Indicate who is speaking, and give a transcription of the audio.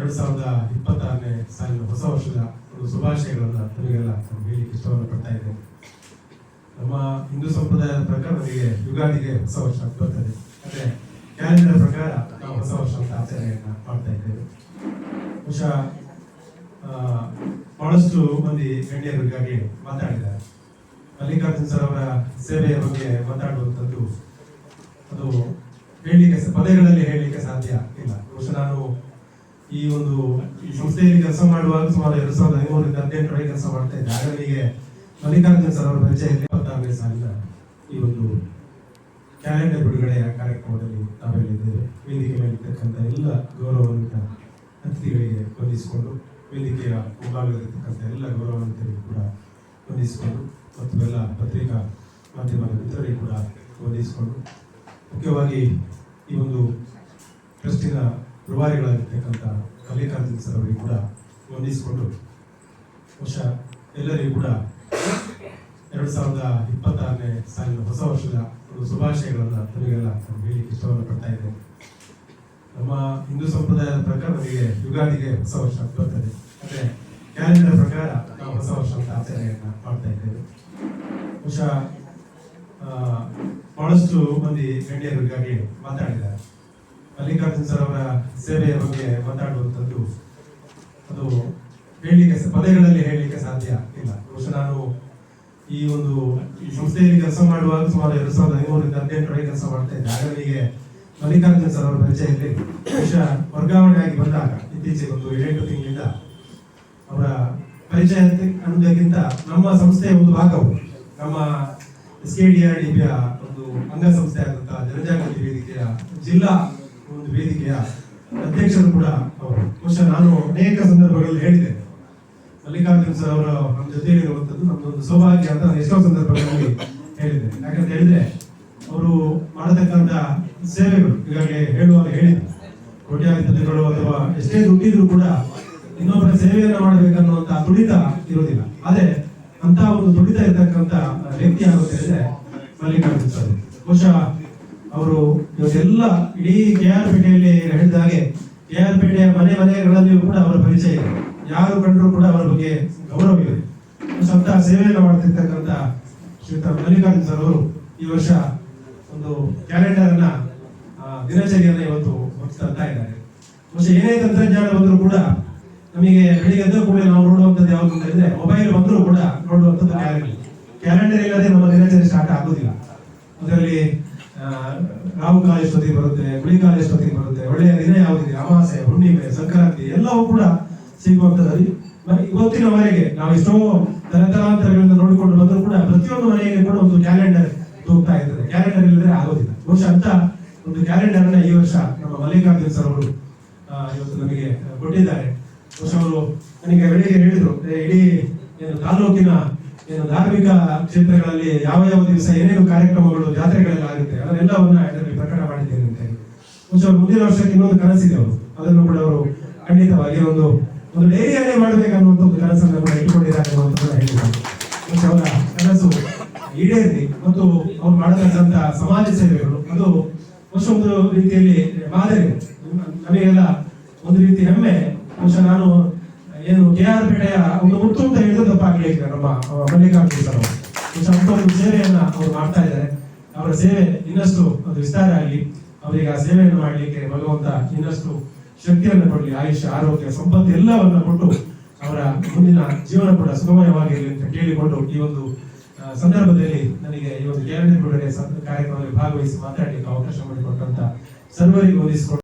Speaker 1: ಎರಡು ಸಾವಿರದ ಇಪ್ಪತ್ತಾರನೇ ಸಾಲಿನ ಹೊಸ ವರ್ಷದ ಒಂದು ಶುಭಾಶಯಗಳನ್ನು ತಮಗೆಲ್ಲ ನಾನು ಹೇಳಲಿಕ್ಕೆ ಇಷ್ಟವನ್ನು ಪಡ್ತಾ ಇದ್ದೇನೆ. ನಮ್ಮ ಹಿಂದೂ ಸಂಪ್ರದಾಯದ ಪ್ರಕಾರ ನಮಗೆ ಯುಗಾದಿಗೆ ಹೊಸ ವರ್ಷ ಬರ್ತದೆ. ಅಂದರೆ ಕ್ಯಾಲೆಂಡರ್ ಪ್ರಕಾರ ನಾವು ಹೊಸ ವರ್ಷ ಅಂತ ಆಚರಣೆಯನ್ನು ಮಾಡ್ತಾ ಇದ್ದೇವೆ. ಬಹುಶಃ ಬಹಳಷ್ಟು ಮಂದಿ ಗಣ್ಯರು ಈಗಾಗಲೇ ಮಾತಾಡಿದ್ದಾರೆ. ಮಲ್ಲಿಕಾರ್ಜುನ್ ಸರ್ ಅವರ ಸೇವೆಯ ಬಗ್ಗೆ ಮಾತಾಡುವಂಥದ್ದು ಅದು ಹೇಳಲಿಕ್ಕೆ ಪದಗಳಲ್ಲಿ ಹೇಳಲಿಕ್ಕೆ ಸಾಧ್ಯ ಇಲ್ಲ. ಬಹುಶಃ ನಾನು ಈ ಒಂದು ಸಂಸ್ಥೆಯಲ್ಲಿ ಕೆಲಸ ಮಾಡುವಾಗ ಸುಮಾರು ಎರಡ್ ಸಾವಿರದ ಹದಿಮೂರರಿಂದ ಹದಿನೆಂಟರಲ್ಲಿ ಕೆಲಸ ಮಾಡ್ತಾ ಇದ್ದೆ. ಹಾಗಾಗಿ ಮಲ್ಲಿಕಾರ್ಜುನ್ ಸರ್ ಅವರ ಪರಿಚಯ ಇಪ್ಪತ್ತಾರನೇ ಸಾಲಿನ ಈ ಒಂದು ಕ್ಯಾಲೆಂಡರ್ ಬಿಡುಗಡೆಯ ಕಾರ್ಯಕ್ರಮದಲ್ಲಿ ತಾವೆಲ್ಲಿದ್ದೇವೆ ವೇದಿಕೆ ಮೇಲಿರ್ತಕ್ಕಂಥ ಎಲ್ಲ ಗೌರವಾನ್ವಿತ ಅತಿಥಿಗಳಿಗೆ ವಂದಿಸಿಕೊಂಡು, ವೇದಿಕೆಯ ಮುಂಭಾಗದಲ್ಲಿರ್ತಕ್ಕಂಥ ಎಲ್ಲ ಗೌರವಾನ್ವಿತರಿಗೂ ಕೂಡ ವಂದಿಸಿಕೊಂಡು, ಮತ್ತು ಎಲ್ಲ ಪತ್ರಿಕಾ ಮಾಧ್ಯಮದ ಮಿತ್ರರಿಗೆ ಕೂಡ ವಂದಿಸಿಕೊಂಡು, ಮುಖ್ಯವಾಗಿ ಈ ಒಂದು ಟ್ರಸ್ಟಿನ ರೂವಾರಿಗಳಾಗಿರ್ತಕ್ಕಂಥ ಮಲ್ಲಿಕಾರ್ಜುನ್ ಸರ್ ಅವರಿಗೆ ಕೂಡ ವಂದಿಸಿಕೊಂಡು ಬಹುಶಃ ಎಲ್ಲರಿಗೂ ಕೂಡ ಎರಡು ಸಾವಿರದ ಇಪ್ಪತ್ತಾರನೇ ಸಾಲಿನ ಹೊಸ ವರ್ಷದ ಒಂದು ಶುಭಾಶಯಗಳನ್ನು ತಮಗೆಲ್ಲ ಹೇಳಲಿಕ್ಕೆ ಇಷ್ಟವನ್ನು ಪಡ್ತಾ ಇದ್ದೇನೆ. ನಮ್ಮ ಹಿಂದೂ ಸಂಪ್ರದಾಯದ ಪ್ರಕಾರ ನಮಗೆ ಯುಗಾದಿಗೆ ಹೊಸ ವರ್ಷ ಬರ್ತದೆ. ಅಂದ್ರೆ ಕ್ಯಾಲೆಂಡರ್ ಪ್ರಕಾರ ನಾವು ಹೊಸ ವರ್ಷ ಅಂತ ಆಚರಣೆಯನ್ನ ಮಾಡ್ತಾ ಇದ್ದೇವೆ. ಬಹುಶಃ ಬಹಳಷ್ಟು ಮಂದಿ ಗಣ್ಯರು ಈಗಾಗಲೇ ಮಾತಾಡಿದ್ದಾರೆ. ಮಲ್ಲಿಕಾರ್ಜುನ್ ಸರ್ ಅವರ ಸೇವೆಯ ಬಗ್ಗೆ ಮಾತಾಡುವಂಥದ್ದು ಅದು ಹೇಳಲಿಕ್ಕೆ ಪದಗಳಲ್ಲಿ ಹೇಳಲಿಕ್ಕೆ ಸಾಧ್ಯ ಇಲ್ಲ. ಬಹುಶಃ ನಾನು ಈ ಒಂದು ಸಂಸ್ಥೆಯಲ್ಲಿ ಕೆಲಸ ಮಾಡುವಾಗ ಸುಮಾರು ಎರಡು ಸಾವಿರದ ಹದಿಮೂರರಿಂದ ಹದಿನೆಂಟರವರೆಗೆ ಕೆಲಸ ಮಾಡ್ತಾ ಇದ್ದೆ. ನನಗೆ ಮಲ್ಲಿಕಾರ್ಜುನ್ ಸರ್ ಅವರ ಪರಿಚಯದಲ್ಲಿ ಬಹುಶಃ ವರ್ಗಾವಣೆ ಆಗಿ ಬಂದಾಗ ಇತ್ತೀಚೆಗೆ ಒಂದು ಏಳೆಂಟು ತಿಂಗಳಿಂದ ಅವರ ಪರಿಚಯ ಅನ್ನೋದಕ್ಕಿಂತ ನಮ್ಮ ಸಂಸ್ಥೆಯ ಒಂದು ಭಾಗವು, ನಮ್ಮ S K D R D ಪಿಯ ಒಂದು ಅಂಗಸಂಸ್ಥೆ ಆದಂತಹ ಜನಜಾಗೃತಿ ವೇದಿಕೆಯ ಜಿಲ್ಲಾ ಒಂದು ವೇದಿಕೆಯ ಅಧ್ಯಕ್ಷರು ಕೂಡ ಅವರು. ಬಹುಶಃ ನಾನು ಅನೇಕ ಸಂದರ್ಭಗಳಲ್ಲಿ ಹೇಳಿದೆ. ಮಲ್ಲಿಕಾರ್ಜುನ್ ಸರ್ ಅವರು ನಮ್ಮ ಜೊತೆಯಲ್ಲಿ ಇರುವಂತದ್ದು ನಮ್ದೊಂದು ಸೌಭಾಗ್ಯ ಅಂತ ಎಷ್ಟೋ ಸಂದರ್ಭಗಳಲ್ಲಿ ಹೇಳಿದೆ. ಯಾಕಂತ ಹೇಳಿದ್ರೆ, ಅವರು ಮಾಡತಕ್ಕಂತ ಸೇವೆಗಳು, ಈಗಾಗಲೇ ಹೇಳುವಾಗ ಹೇಳಿದ್ರು. ಕೋಟ್ಯಾಧಿಪತಿಗಳು ಅಥವಾ ಎಷ್ಟೇ ದುಡ್ಡಿದ್ರು ಕೂಡ ಇನ್ನೊಬ್ಬರ ಸೇವೆಯನ್ನು ಮಾಡಬೇಕನ್ನುವಂಥ ತುಡಿತ ಇರೋದಿಲ್ಲ ಆದರೆ ಅಂತ ಒಂದು ತುಡಿತ ಇರತಕ್ಕಂಥ ವ್ಯಕ್ತಿ ಹೇಳಿದ್ರೆ ಮಲ್ಲಿಕಾರ್ಜುನ್ ಸರ್. ಬಹುಶಃ ಇವತ್ತೆಲ್ಲ ಇಡೀ ಕೆ ಆರ್ ಪೇಟೆಯಲ್ಲಿ ಹೇಳಿದ ಹಾಗೆ ಕೆ ಆರ್ ಪೇಟೆಯ ಮನೆ ಮನೆಗಳಲ್ಲಿಯೂ ಕೂಡ ಅವರ ಪರಿಚಯ ಇದೆ. ಯಾರು ಕಂಡರೂ ಕೂಡ ಅವರ ಬಗ್ಗೆ ಗೌರವ ಇದೆ ಸ್ವಂತ ಸೇವೆಯನ್ನು ಮಾಡ್ತಿರ್ತಕ್ಕಂಥ ಶ್ರೀಯುತ ಮಲ್ಲಿಕಾರ್ಜುನ್ ಸರ್ ಅವರು ಈ ವರ್ಷ ಒಂದು ಕ್ಯಾಲೆಂಡರ್ ಅನ್ನ ದಿನಚರಿಯನ್ನ ಇವತ್ತು ತರ್ತಾ ಇದ್ದಾರೆ. ಬಹುಶಃ ಏನೇ ತಂತ್ರಜ್ಞಾನ ಬಂದರೂ ಕೂಡ ನಮಗೆ ಬೆಳಿಗ್ಗೆ ಎದ್ದ ಕೂಡ ನಾವು ನೋಡುವಂಥದ್ದು ಯಾವುದು ಅಂತ ಹೇಳಿದ್ರೆ ಮೊಬೈಲ್ ಬಂದರೂ ಕೂಡ ನೋಡುವಂಥದ್ದು ಕ್ಯಾಲೆಂಡರ್ ಕ್ಯಾಲೆಂಡರ್ ಇಲ್ಲದೆ ನಮ್ಮ ದಿನಚರಿ ಸ್ಟಾರ್ಟ್ ಆಗೋದಿಲ್ಲ. ಅದರಲ್ಲಿ ಆ, ಸ್ತುತಿ ಬರುತ್ತೆ ಹುಳಿಕಾಲ ಸ್ತುತಿ ಬರುತ್ತೆ ಒಳ್ಳೆಯ ದಿನ ಯಾವುದಿದೆ ಅಮಾಸೆ ಹುಣ್ಣಿಮೆ ಸಂಕ್ರಾಂತಿ ಎಲ್ಲವೂ ಕೂಡ ಸಿಗುವಂಥದ್ದು ಇವತ್ತಿನವರೆಗೆ ನಾವು ಎಷ್ಟೋ ತರತರಾಂತರಗಳಿಂದ ನೋಡಿಕೊಂಡು ಬಂದರೂ ಕೂಡ ಪ್ರತಿಯೊಂದು ಮನೆಯಲ್ಲಿ ಕೂಡ ಒಂದು ಕ್ಯಾಲೆಂಡರ್ ತೂಗ್ತಾ ಇದ್ದಾರೆ. ಕ್ಯಾಲೆಂಡರ್ ಇಲ್ಲದೆ ಆಗೋದಿಲ್ಲ. ಬಹುಶಃ ಅಂತ ಒಂದು ಕ್ಯಾಲೆಂಡರ್ ಅನ್ನ ಈ ವರ್ಷ ನಮ್ಮ ಮಲ್ಲಿಕಾರ್ಜುನ್ ಸರ್ ಅವರು ಇವತ್ತು ನಮಗೆ ಕೊಟ್ಟಿದ್ದಾರೆ. ಬಹುಶಃ ಅವರು ನನಗೆ ಬೆಳಿಗ್ಗೆ ಹೇಳಿದ್ರು "ಏ, ಇಡೀ ತಾಲೂಕಿನ ಏನು ಧಾರ್ಮಿಕ ಕ್ಷೇತ್ರಗಳಲ್ಲಿ ಯಾವ ಯಾವ ದಿವಸ ಏನೇನು ಕಾರ್ಯಕ್ರಮಗಳು, ಜಾತ್ರೆಗಳೆಲ್ಲ ಆಗುತ್ತೆ ಅದನ್ನೆಲ್ಲವನ್ನ ಇದರಲ್ಲಿ ಪ್ರಕಟ ಮಾಡಿದ್ದೇನೆ ಅಂತ ಹೇಳಿ. ಮುಂದಿನ ವರ್ಷಕ್ಕೆ ಇನ್ನೊಂದು ಕನಸಿದೆ ಅವರು ಅದನ್ನು ಕೂಡ ಅವರು ಖಂಡಿತವಾಗಿ ಒಂದು ಒಂದು ಡೈರಿಯನ್ನೇ ಮಾಡಬೇಕನ್ನುವಂಥ ಒಂದು ಕನಸನ್ನು ಕೂಡ ಇಟ್ಟುಕೊಂಡಿದ್ದಾರೆ ಅನ್ನುವಂಥದ್ದನ್ನ ಹೇಳಿದ್ದಾರೆ. ಅವರ ಕನಸು ಈಡೇರಲಿ ಮತ್ತು ಅವ್ರು ಮಾಡತಕ್ಕಂಥ ಸಮಾಜ ಸೇವೆಗಳು, ಅದು ಬಹುಶಃ ಒಂದು ರೀತಿಯಲ್ಲಿ ಮಾದರಿ. ನಮಗೆಲ್ಲ ಒಂದು ರೀತಿ ಹೆಮ್ಮೆ. ಬಹುಶಃ ನಾನು ಏನು ಕೆ ಆರ್ ಪೇಟೆಯ ಒಂದು ಮುತ್ತು ಅಂತ ಹೇಳಿದ್ರೆ ತಪ್ಪಾಗ್ಲಿಕ್ಕೆ ನಮ್ಮ ಮಲ್ಲಿಕಾರ್ಜುನ್ ಸರ್ ಅವರು. ಒಂದು ಸೇವೆಯನ್ನ ಅವ್ರು ಮಾಡ್ತಾ ಇದ್ದಾರೆ. ಅವರ ಸೇವೆ ಇನ್ನಷ್ಟು ಅದು ವಿಸ್ತಾರ ಆಗಲಿ, ಅವರಿಗೆ ಆ ಸೇವೆಯನ್ನು ಮಾಡಲಿಕ್ಕೆ ಭಗವಂತ ಇನ್ನಷ್ಟು ಶಕ್ತಿಯನ್ನು ಕೊಡಲಿ, ಆಯುಷ್ಯ, ಆರೋಗ್ಯ, ಸಂಪತ್ತು ಎಲ್ಲವನ್ನ ಕೊಟ್ಟು ಅವರ ಮುಂದಿನ ಜೀವನ ಕೂಡ ಸುಗಮಯವಾಗಿರಲಿ ಅಂತ ಕೇಳಿಕೊಂಡು ಈ ಒಂದು ಸಂದರ್ಭದಲ್ಲಿ ನನಗೆ ಈ ಒಂದು ಕ್ಯಾಲೆಂಡರ್ ಬಿಡುಗಡೆ ಕಾರ್ಯಕ್ರಮದಲ್ಲಿ ಭಾಗವಹಿಸಿ ಮಾತಾಡಲಿಕ್ಕೆ ಅವಕಾಶ ಮಾಡಿಕೊಟ್ಟಂತ ಸರ್ವರಿಗೆ ವಂದಿಸಿಕೊಂಡು